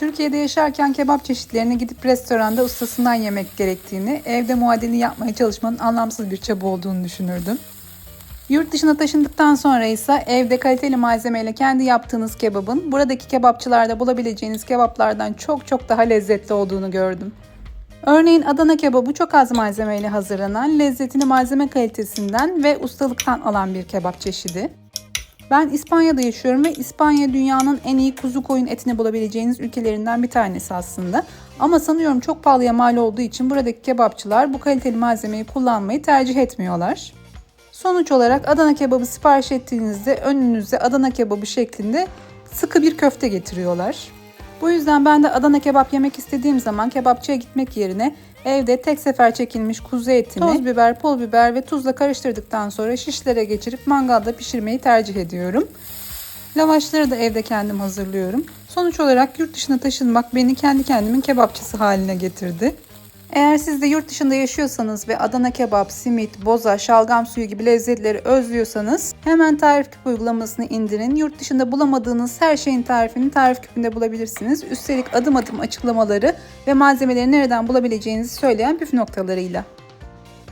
Türkiye'de yaşarken kebap çeşitlerini gidip restoranda ustasından yemek gerektiğini, evde muadilini yapmaya çalışmanın anlamsız bir çaba olduğunu düşünürdüm. Yurt dışına taşındıktan sonra ise evde kaliteli malzemeyle kendi yaptığınız kebabın buradaki kebapçılarda bulabileceğiniz kebaplardan çok çok daha lezzetli olduğunu gördüm. Örneğin Adana kebabı çok az malzemeyle hazırlanan, lezzetini malzeme kalitesinden ve ustalıktan alan bir kebap çeşidi. Ben İspanya'da yaşıyorum ve İspanya dünyanın en iyi kuzu koyun etini bulabileceğiniz ülkelerinden bir tanesi aslında. Ama sanıyorum çok pahalıya mal olduğu için buradaki kebapçılar bu kaliteli malzemeyi kullanmayı tercih etmiyorlar. Sonuç olarak Adana kebabı sipariş ettiğinizde önünüze Adana kebabı şeklinde sıkı bir köfte getiriyorlar. Bu yüzden ben de Adana kebap yemek istediğim zaman kebapçıya gitmek yerine evde tek sefer çekilmiş kuzu etini toz biber, pul biber ve tuzla karıştırdıktan sonra şişlere geçirip mangalda pişirmeyi tercih ediyorum. Lavaşları da evde kendim hazırlıyorum. Sonuç olarak yurt dışına taşınmak beni kendi kendimin kebapçısı haline getirdi. Eğer siz de yurt dışında yaşıyorsanız ve Adana kebap, simit, boza, şalgam suyu gibi lezzetleri özlüyorsanız hemen tarif küpü uygulamasını indirin. Yurt dışında bulamadığınız her şeyin tarifini tarif küpünde bulabilirsiniz. Üstelik adım adım açıklamaları ve malzemeleri nereden bulabileceğinizi söyleyen püf noktalarıyla.